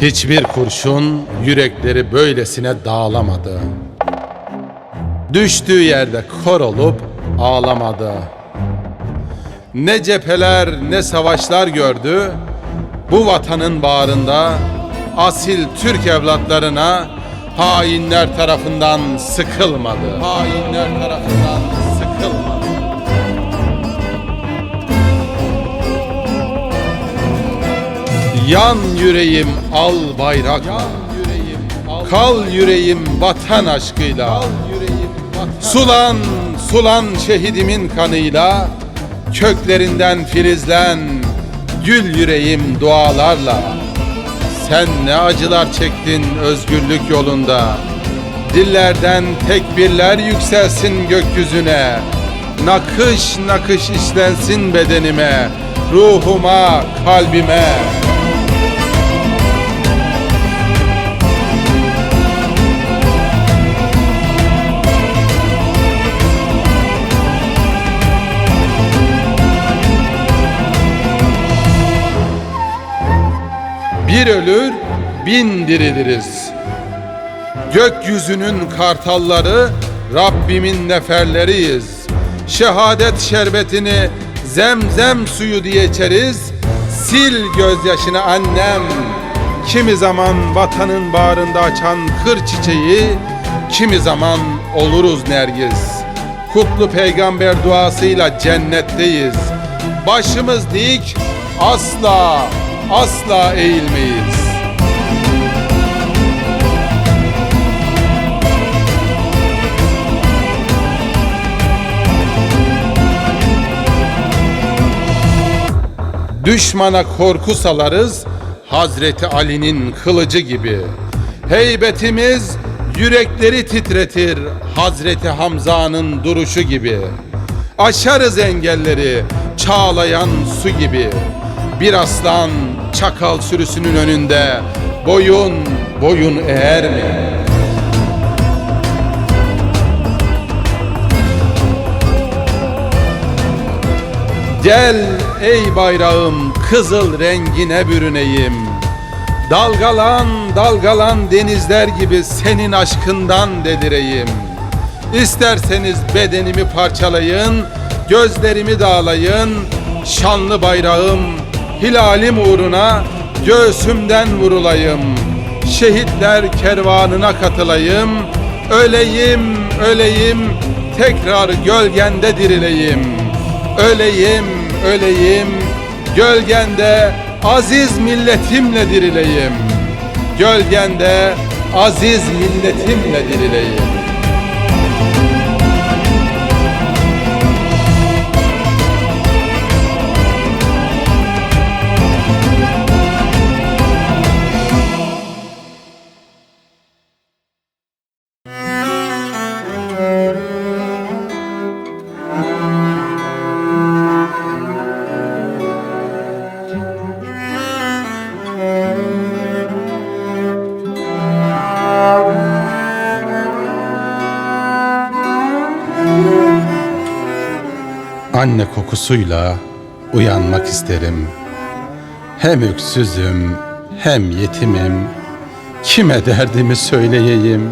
Hiçbir kurşun yürekleri böylesine dağlamadı. Düştüğü yerde kor olup ağlamadı. Ne cepheler ne savaşlar gördü. Bu vatanın bağrında asil Türk evlatlarına hainler tarafından sıkılmadı. Hainler tarafından sıkılmadı. Yan yüreğim al bayrakla. Kal yüreğim vatan aşkıyla. Sulan, sulan şehidimin kanıyla. Köklerinden filizlen. Gül yüreğim dualarla. Sen ne acılar çektin özgürlük yolunda. Dillerden tekbirler yükselsin gökyüzüne. Nakış nakış işlensin bedenime, ruhuma, kalbime. Bir ölür, bin diriliriz. Gökyüzünün kartalları Rabbimin neferleriyiz. Şehadet şerbetini zemzem suyu diye içeriz. Sil gözyaşını annem. Kimi zaman vatanın bağrında açan kır çiçeği, kimi zaman oluruz nergiz. Kutlu peygamber duasıyla cennetteyiz. Başımız dik, asla, asla eğilmeyiz. Düşmana korku salarız Hazreti Ali'nin kılıcı gibi. Heybetimiz yürekleri titretir Hazreti Hamza'nın duruşu gibi. Aşarız engelleri çağlayan su gibi. Bir aslan çakal sürüsünün önünde boyun boyun eğer mi? Gel ey bayrağım kızıl rengine bürüneyim. Dalgalan dalgalan denizler gibi senin aşkından delireyim. İsterseniz bedenimi parçalayın, gözlerimi dağlayın. Şanlı bayrağım hilalim uğruna göğsümden vurulayım. Şehitler kervanına katılayım. Öleyim, öleyim, tekrar gölgende dirileyim. Öleyim, öleyim, gölgende aziz milletimle dirileyim. Gölgende aziz milletimle dirileyim. Anne kokusuyla uyanmak isterim. Hem öksüzüm hem yetimim. Kime derdimi söyleyeyim?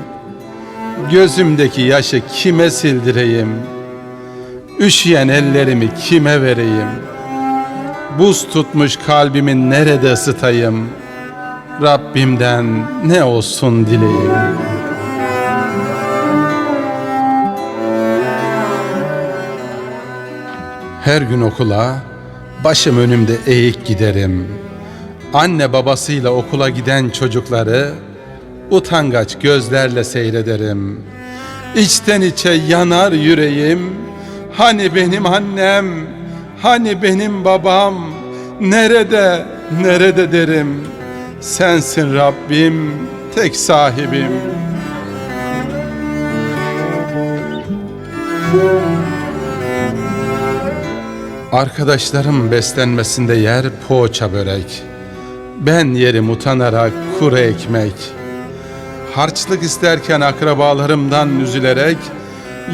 Gözümdeki yaşı kime sildireyim? Üşüyen ellerimi kime vereyim? Buz tutmuş kalbimi nerede ısıtayım? Rabbimden ne olsun dileyim? Her gün okula başım önümde eğik giderim. Anne babasıyla okula giden çocukları utangaç gözlerle seyrederim. İçten içe yanar yüreğim. Hani benim annem, hani benim babam, nerede, nerede derim. Sensin Rabbim, tek sahibim. Arkadaşlarım beslenmesinde yer poğaça börek. Ben yerim utanarak kuru ekmek. Harçlık isterken akrabalarımdan üzülerek,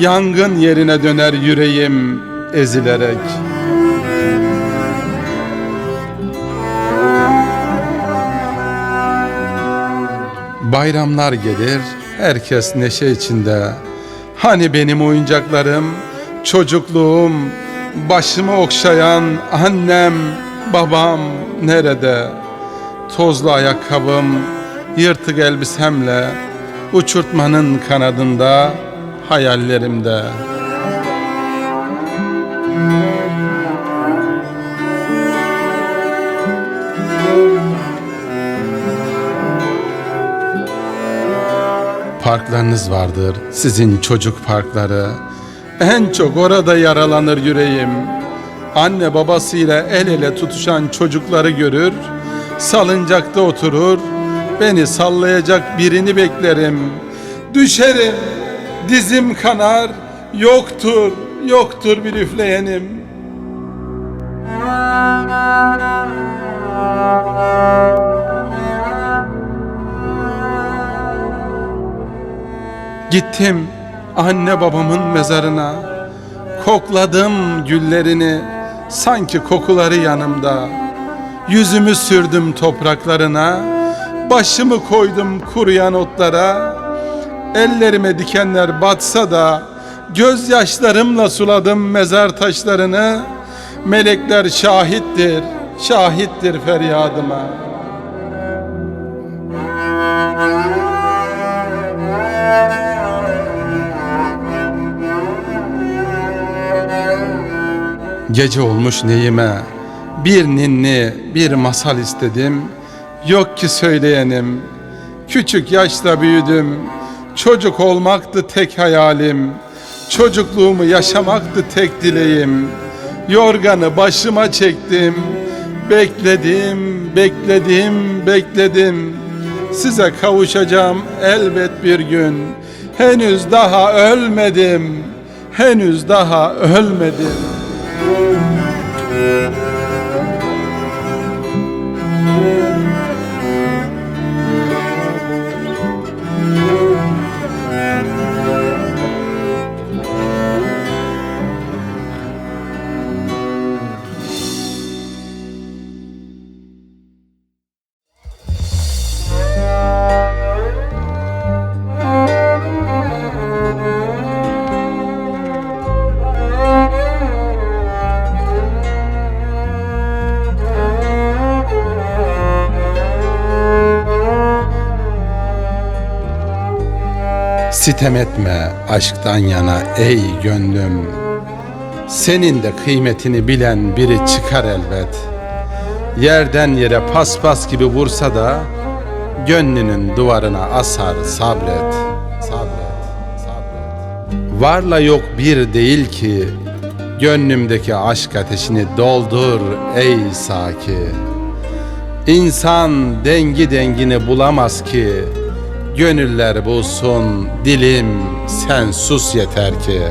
yangın yerine döner yüreğim ezilerek. Bayramlar gelir, herkes neşe içinde. Hani benim oyuncaklarım, çocukluğum, başımı okşayan annem, babam nerede? Tozlu ayakkabım, yırtık elbisemle, uçurtmanın kanadında, hayallerimde. Parklarınız vardır, sizin çocuk parkları. En çok orada yaralanır yüreğim. Anne babasıyla el ele tutuşan çocukları görür, salıncakta oturur, beni sallayacak birini beklerim. Düşerim, dizim kanar, yoktur, yoktur bir üfleyenim. Gittim anne babamın mezarına. Kokladım güllerini, sanki kokuları yanımda. Yüzümü sürdüm topraklarına, başımı koydum kuruyan otlara. Ellerime dikenler batsa da, gözyaşlarımla suladım mezar taşlarını. Melekler şahittir, şahittir feryadıma. Gece olmuş neyime? Bir ninni bir masal istedim. Yok ki söyleyenim. Küçük yaşta büyüdüm. Çocuk olmaktı tek hayalim. Çocukluğumu yaşamaktı tek dileğim. Yorganı başıma çektim. Bekledim, bekledim, bekledim. Size kavuşacağım elbet bir gün. Henüz daha ölmedim. Henüz daha ölmedim Thank you. Sitem etme aşktan yana ey gönlüm. Senin de kıymetini bilen biri çıkar elbet. Yerden yere paspas gibi vursa da Gönlünün duvarına asar sabret. Sabret, sabret. Varla yok bir değil ki Gönlümdeki aşk ateşini doldur ey saki İnsan dengi dengini bulamaz ki Gönüller bulsun dilim sen sus yeter ki.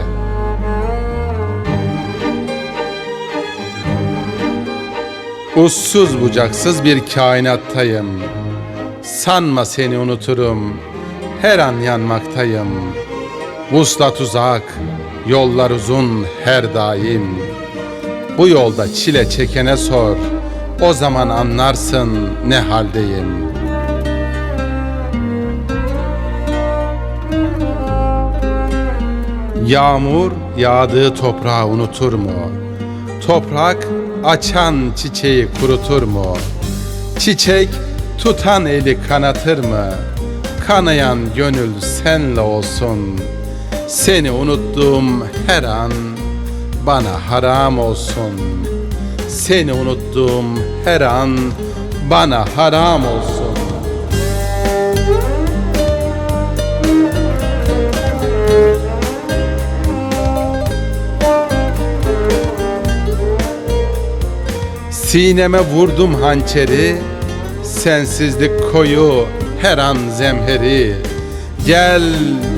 Ussuz bucaksız bir kainattayım. Sanma seni unuturum Her an yanmaktayım. Vuslat uzak Yollar uzun her daim. Bu yolda çile çekene sor O zaman anlarsın ne haldeyim.'' Yağmur yağdığı toprağı unutur mu? Toprak açan çiçeği kurutur mu? Çiçek tutan eli kanatır mı? Kanayan gönül senle olsun. Seni unuttuğum her an bana haram olsun. Seni unuttuğum her an bana haram olsun. Sineme vurdum hançeri Sensizlik koyu her an zemheri. Gel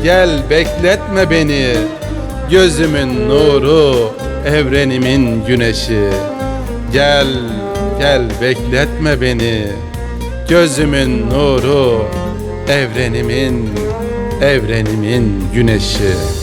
gel bekletme beni Gözümün nuru evrenimin güneşi. Gel gel bekletme beni Gözümün nuru evrenimin evrenimin güneşi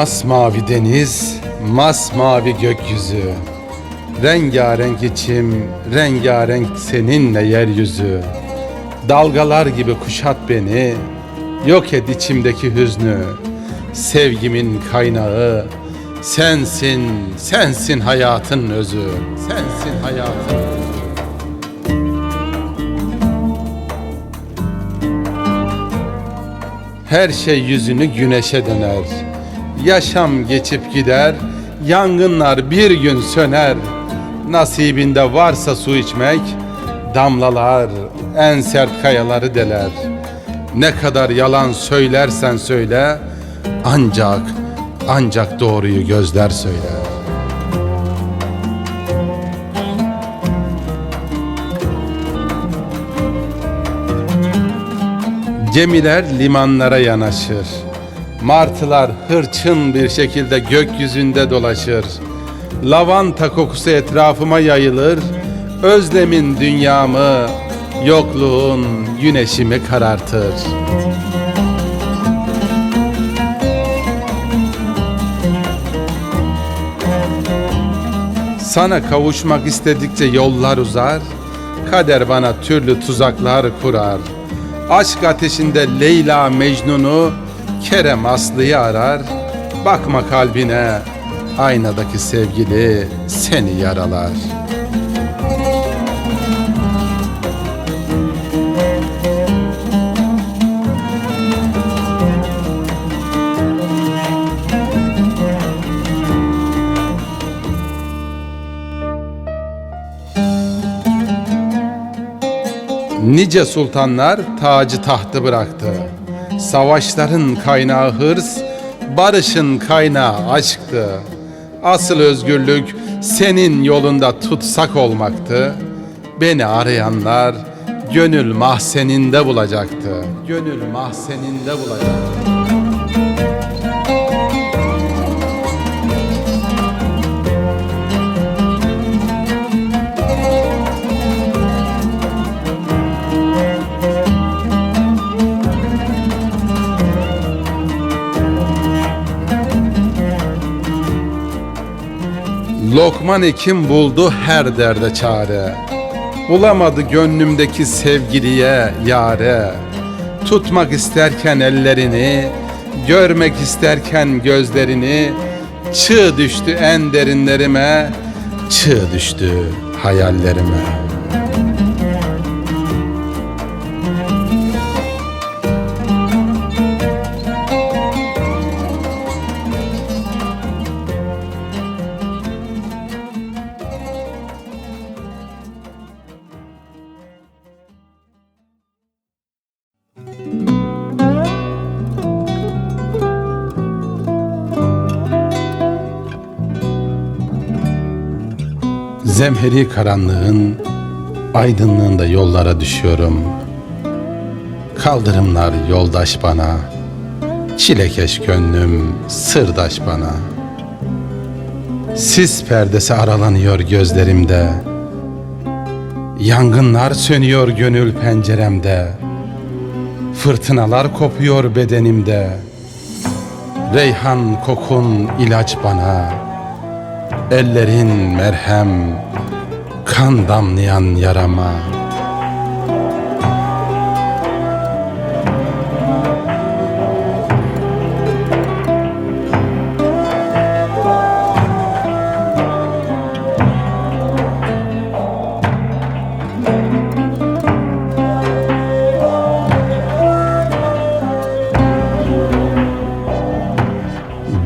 Masmavi deniz, masmavi gökyüzü. Rengarenk içim, rengarenk seninle yeryüzü. Dalgalar gibi kuşat beni, yok et içimdeki hüznü. Sevgimin kaynağı, sensin, sensin hayatın özü. Sensin hayatın özü. Her şey yüzünü güneşe döner. Yaşam geçip gider, yangınlar bir gün söner. Nasibinde varsa su içmek, damlalar en sert kayaları deler. Ne kadar yalan söylersen söyle, ancak ancak doğruyu gözler söyler. Gemiler limanlara yanaşır. Martılar hırçın bir şekilde gökyüzünde dolaşır. Lavanta kokusu etrafıma yayılır. Özlemin dünyamı, yokluğun güneşimi karartır. Sana kavuşmak istedikçe yollar uzar, kader bana türlü tuzaklar kurar. Aşk ateşinde Leyla Mecnun'u, Kerem Aslı'yı arar. Bakma kalbine, aynadaki sevgili seni yaralar. Nice sultanlar tacı tahtı bıraktı. Savaşların kaynağı hırs, barışın kaynağı aşktı. Asıl özgürlük senin yolunda tutsak olmaktı. Beni arayanlar gönül mahzeninde bulacaktı. Gönül mahzeninde bulacaktı. Lokman Ekim buldu her derde çare. Bulamadı gönlümdeki sevgiliye yare. Tutmak isterken ellerini, görmek isterken gözlerini, çığ düştü en derinlerime, çığ düştü hayallerime. Zemheri karanlığın aydınlığında yollara düşüyorum. Kaldırımlar yoldaş bana, çilekeş gönlüm sırdaş bana. Sis perdesi aralanıyor gözlerimde. Yangınlar sönüyor gönül penceremde. Fırtınalar kopuyor bedenimde. Reyhan kokun ilaç bana. Ellerin merhem, kan damlayan yarama.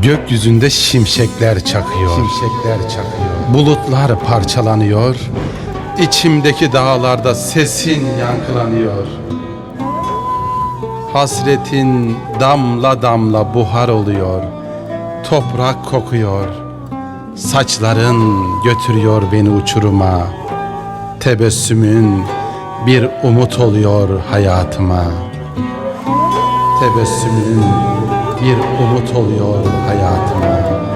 Gökyüzünde şimşekler çakıyor. Şimşekler çakıyor. Bulutlar parçalanıyor. İçimdeki dağlarda sesin yankılanıyor. Hasretin damla damla buhar oluyor. Toprak kokuyor. Saçların götürüyor beni uçuruma. Tebessümün bir umut oluyor hayatıma. Tebessümün bir umut oluyor hayatıma.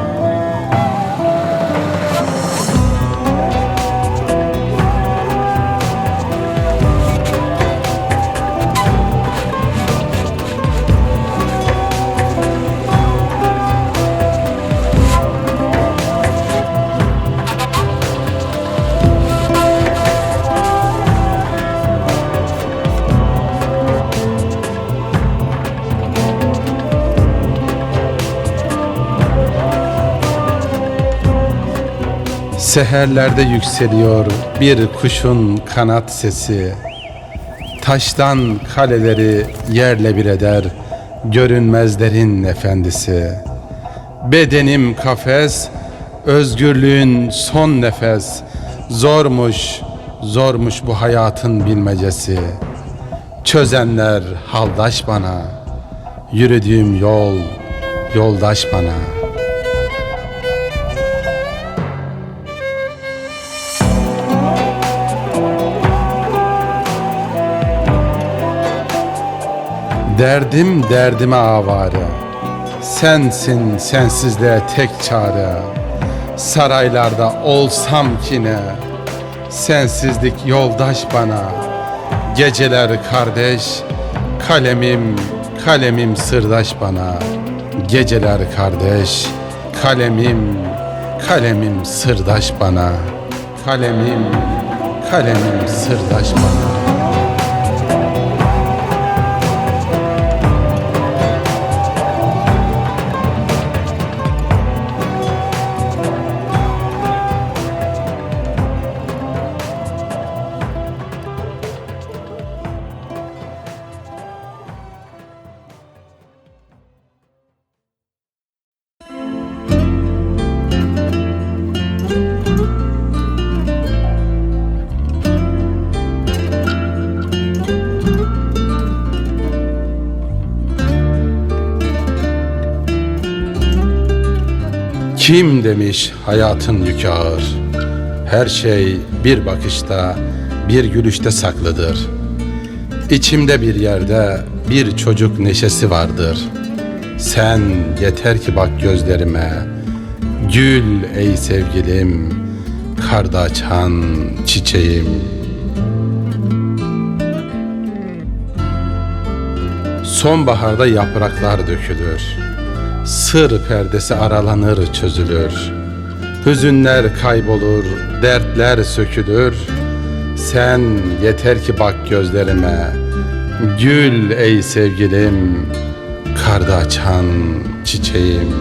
Seherlerde yükseliyor bir kuşun kanat sesi. Taştan kaleleri yerle bir eder görünmezlerin efendisi. Bedenim kafes, özgürlüğün son nefes. Zormuş, zormuş bu hayatın bilmecesi. Çözenler haldaş bana, yürüdüğüm yol yoldaş bana.'' Derdim derdime avare. Sensin sensizliğe tek çare. Saraylarda olsam ki Sensizlik yoldaş bana. Geceler kardeş Kalemim kalemim sırdaş bana. Geceler kardeş Kalemim kalemim sırdaş bana. Kalemim kalemim sırdaş bana Kim demiş hayatın yükü ağır? Her şey bir bakışta, bir gülüşte saklıdır. İçimde bir yerde bir çocuk neşesi vardır. Sen yeter ki bak gözlerime. Gül ey sevgilim, karda açan çiçeğim. Sonbaharda yapraklar dökülür. Sır perdesi aralanır çözülür. Hüzünler kaybolur, dertler sökülür. Sen yeter ki bak gözlerime. Gül ey sevgilim Karda açan çiçeğim.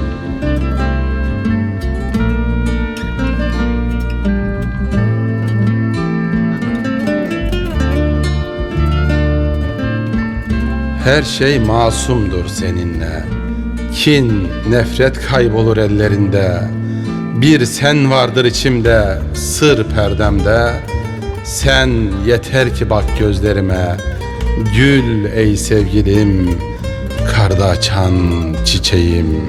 Her şey masumdur seninle Kin, nefret kaybolur ellerinde. Bir sen vardır içimde, sır perdemde. Sen yeter ki bak gözlerime Gül ey sevgilim, karda açan çiçeğim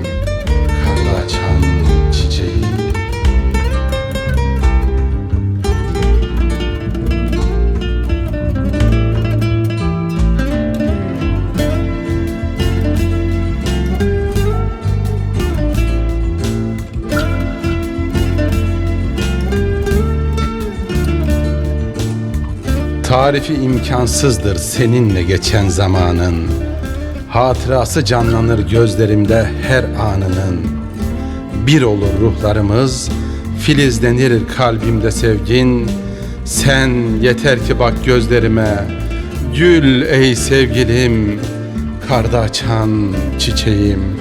Tarifi imkansızdır seninle geçen zamanın. Hatırası canlanır gözlerimde her anının. Bir olur ruhlarımız Filizlenir kalbimde sevgin. Sen yeter ki bak gözlerime Gül ey sevgilim Karda açan çiçeğim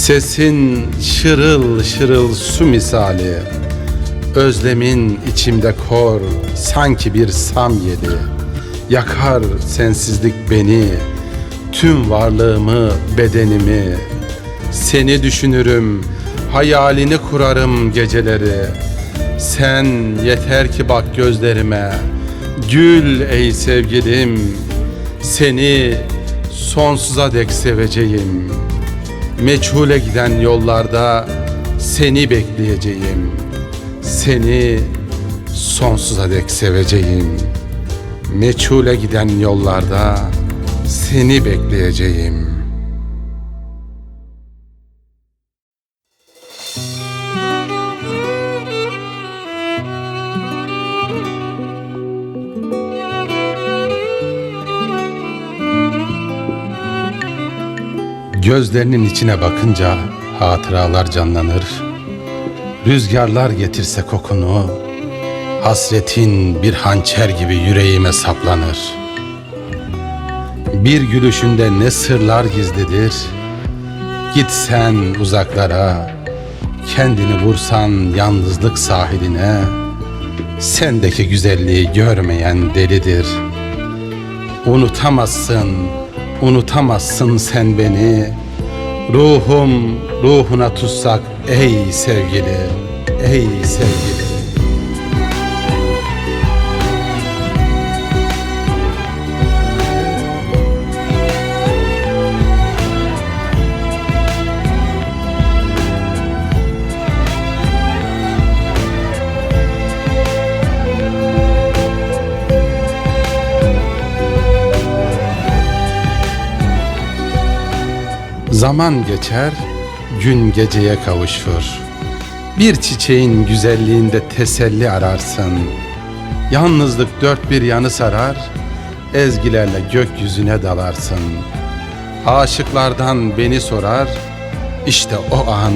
Sesin şırıl şırıl su misali. Özlemin içimde kor sanki bir sam yedi. Yakar sensizlik beni Tüm varlığımı bedenimi. Seni düşünürüm Hayalini kurarım geceleri. Sen yeter ki bak gözlerime. Gül ey sevgilim Seni sonsuza dek seveceğim Meçhule giden yollarda seni bekleyeceğim. Seni sonsuza dek seveceğim. Meçhule giden yollarda seni bekleyeceğim. Gözlerinin içine bakınca hatıralar canlanır. Rüzgarlar getirse kokunu, Hasretin bir hançer gibi yüreğime saplanır. Bir gülüşünde ne sırlar gizlidir. Gitsen uzaklara, kendini vursan yalnızlık sahiline, sendeki güzelliği görmeyen delidir. Unutamazsın, unutamazsın sen beni. Ruhum ruhuna tutsak ey sevgili, ey sevgili. Zaman geçer, gün geceye kavuşur. Bir çiçeğin güzelliğinde teselli ararsın. Yalnızlık dört bir yanı sarar, ezgilerle gökyüzüne dalarsın. Aşıklardan beni sorar, işte o an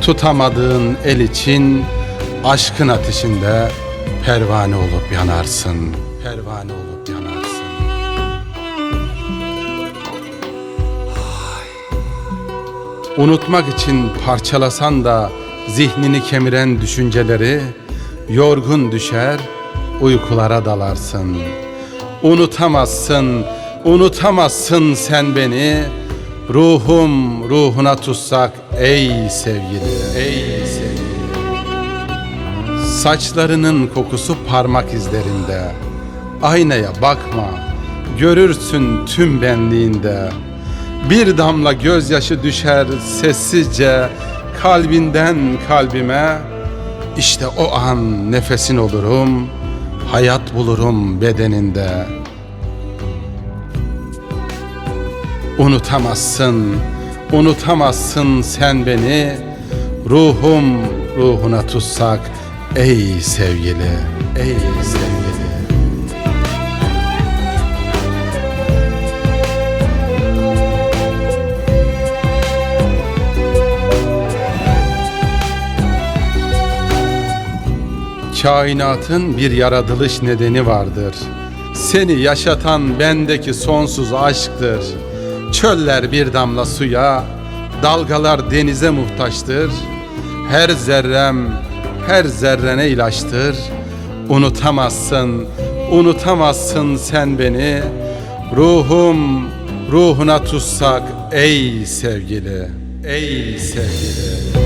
tutamadığın el için aşkın ateşinde pervane olup yanarsın. Pervane olup Unutmak için parçalasan da zihnini kemiren düşünceleri yorgun düşer, uykulara dalarsın. Unutamazsın, unutamazsın sen beni. Ruhum ruhuna tutsak ey sevgili, ey sevgili. Saçlarının kokusu parmak izlerinde. Aynaya bakma, görürsün tüm benliğinde. Bir damla gözyaşı düşer sessizce kalbinden kalbime. İşte o an nefesin olurum, hayat bulurum bedeninde. Unutamazsın, unutamazsın sen beni. Ruhum ruhuna tutsak ey sevgili, ey sevgili. Kainatın bir yaratılış nedeni vardır. Seni yaşatan bendeki sonsuz aşktır. Çöller bir damla suya, dalgalar denize muhtaçtır. Her zerrem, her zerrene ilaçtır. Unutamazsın, unutamazsın sen beni. Ruhum ruhuna tutsak ey sevgili, ey sevgili.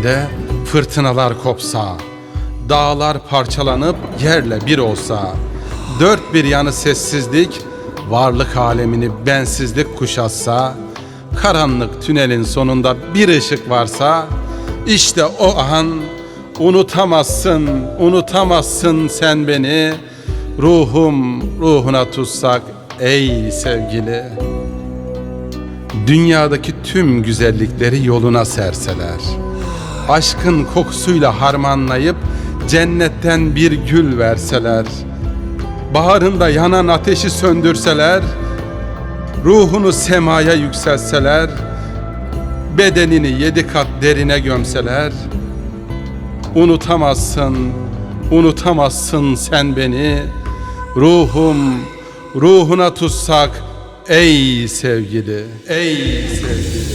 Gökyüzünde fırtınalar kopsa, dağlar parçalanıp yerle bir olsa, dört bir yanı sessizlik, varlık alemini bensizlik kuşatsa, karanlık tünelin sonunda bir ışık varsa, işte o an unutamazsın, unutamazsın sen beni, ruhum ruhuna tutsak ey sevgili. Dünyadaki tüm güzellikleri yoluna serseler. Aşkın kokusuyla harmanlayıp cennetten bir gül verseler. Baharında yanan ateşi söndürseler, ruhunu semaya yükseltseler, bedenini yedi kat derine gömseler, unutamazsın, unutamazsın sen beni, ruhum ruhuna tutsak Ey sevgili, ey sevgili.